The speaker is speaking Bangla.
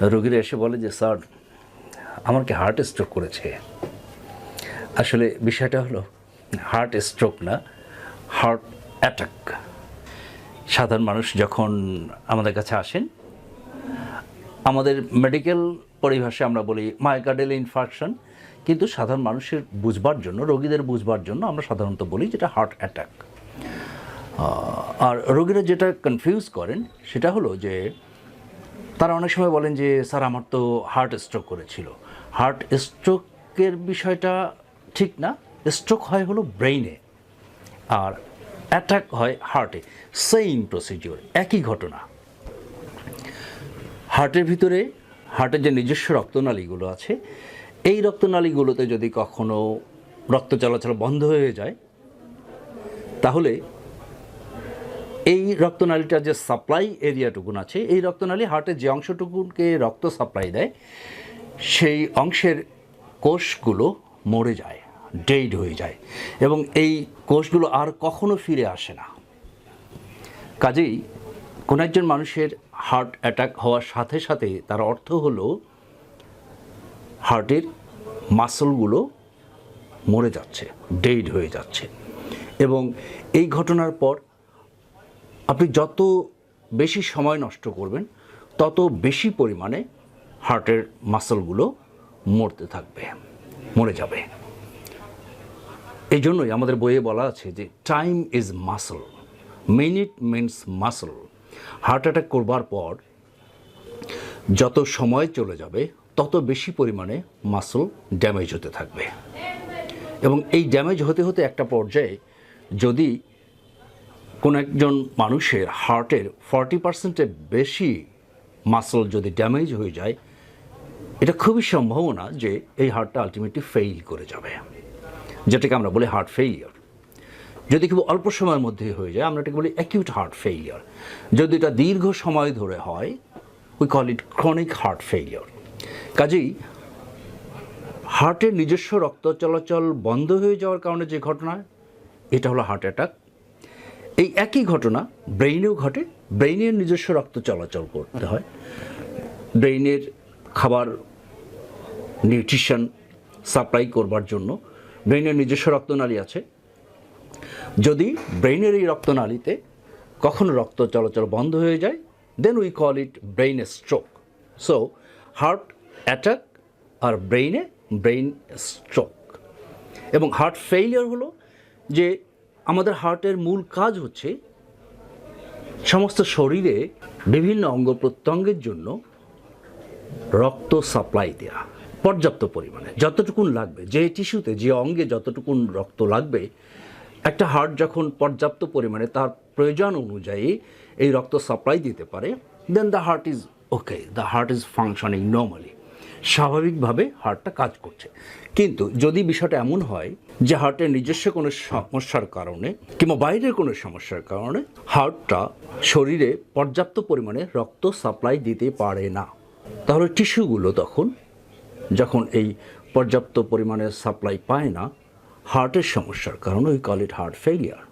রোগীরা এসে বলে যে, স্যার আমার কি হার্ট স্ট্রোক করেছে। আসলে বিষয়টা হলো হার্ট স্ট্রোক না হার্ট অ্যাটাক সাধারণ মানুষ যখন আমাদের কাছে আসেন, আমাদের মেডিকেল পরিভাষায় আমরা বলি মাইকার্ডেল ইনফাকশন কিন্তু সাধারণ মানুষের বুঝবার জন্য, রোগীদের বুঝবার জন্য আমরা সাধারণত বলি যেটা হার্ট অ্যাটাক আর রোগীরা যেটা কনফিউজ করেন, সেটা হলো যে তারা অনেক সময় বলেন যে, স্যার, আমার তো হার্ট স্ট্রোক করেছিল। হার্ট স্ট্রোকের বিষয়টা ঠিক না। স্ট্রোক হয় হলো ব্রেইনে আর অ্যাটাক হয় হার্টে সেম প্রসিডিওর একই ঘটনা। হার্টের ভিতরে হার্টের যে নিজস্ব রক্তনালীগুলো আছে, এই রক্তনালীগুলোতে যদি কখনো রক্ত চলাচল বন্ধ হয়ে যায়, তাহলে এই রক্তনালীটার যে সাপ্লাই এরিয়াটুকুন আছে, এই রক্তনালী হার্টের যে অংশটুকুনকে রক্ত সাপ্লাই দেয়, সেই অংশের কোষগুলো মরে যায়, ডেড হয়ে যায়। এবং এই কোষগুলো আর কখনো ফিরে আসে না। কাজেই কোনো একজন মানুষের হার্ট অ্যাটাক হওয়ার সাথে সাথে তার অর্থ হলো, হার্টের মাসলগুলো মরে যাচ্ছে, ডেড হয়ে যাচ্ছে। এবং এই ঘটনার পর আপনি যত বেশি সময় নষ্ট করবেন, তত বেশি পরিমাণে হার্টের মাসলগুলো মরতে থাকবে, মরে যাবে। এই জন্যই আমাদের বইয়ে বলা আছে যে time is muscle minute means muscle heart attack করবার পর যত সময় চলে যাবে, তত বেশি পরিমাণে মাসল ড্যামেজ হতে থাকবে। এবং এই ড্যামেজ হতে হতে একটা পর্যায়ে যদি কোনো একজন মানুষের হার্টের ফর্টি পার্সেন্টের বেশি মাসল যদি ড্যামেজ হয়ে যায়, এটা খুবই সম্ভাবনা যে এই হার্টটা আলটিমেটলি ফেইল করে যাবে। যেটাকে আমরা বলি হার্ট ফেইলিয়ার যদি খুব অল্প সময়ের মধ্যে হয়ে যায়, আমরা এটাকে বলি অ্যাকিউট হার্ট ফেইলিয়ার যদি এটা দীর্ঘ সময় ধরে হয় we call it chronic heart failure কাজেই হার্টের নিজস্ব রক্ত চলাচল বন্ধ হয়ে যাওয়ার কারণে যে ঘটনা, এটা হলো হার্ট অ্যাটাক এই একই ঘটনা ব্রেইনেও ঘটে। ব্রেইনের নিজস্ব রক্ত চলাচল করতে হয়। ব্রেইনের খাবার নিউট্রিশন সাপ্লাই করবার জন্য ব্রেইনের নিজস্ব রক্তনালী আছে। যদি ব্রেইনের এই রক্তনালীতে কখনো রক্ত চলাচল বন্ধ হয়ে যায় then we call it brain stroke so heart attack আর ব্রেইনে ব্রেইন স্ট্রোক এবং হার্ট ফেইলিয়ার হলো যে আমাদের হার্টের মূল কাজ হচ্ছে সমস্ত শরীরে বিভিন্ন অঙ্গ প্রত্যঙ্গের জন্য রক্ত সাপ্লাই দেওয়া পর্যাপ্ত পরিমাণে। যতটুকুন লাগবে, যে টিস্যুতে, যে অঙ্গে যতটুকুন রক্ত লাগবে, একটা হার্ট যখন পর্যাপ্ত পরিমাণে তার প্রয়োজন অনুযায়ী এই রক্ত সাপ্লাই দিতে পারে then the heart is okay the heart is functioning normally স্বাভাবিকভাবে হার্টটা কাজ করছে। কিন্তু যদি বিষয়টা এমন হয় যে হার্টের নিজস্ব কোনো সমস্যার কারণে কিংবা বাইরের কোনো সমস্যার কারণে হার্টটা শরীরে পর্যাপ্ত পরিমাণে রক্ত সাপ্লাই দিতে পারে না, তাহলে টিস্যুগুলো তখন যখন এই পর্যাপ্ত পরিমাণে সাপ্লাই পায় না, হার্টের সমস্যার কারণে ওই কল ইট হার্ট ফেলিয়ার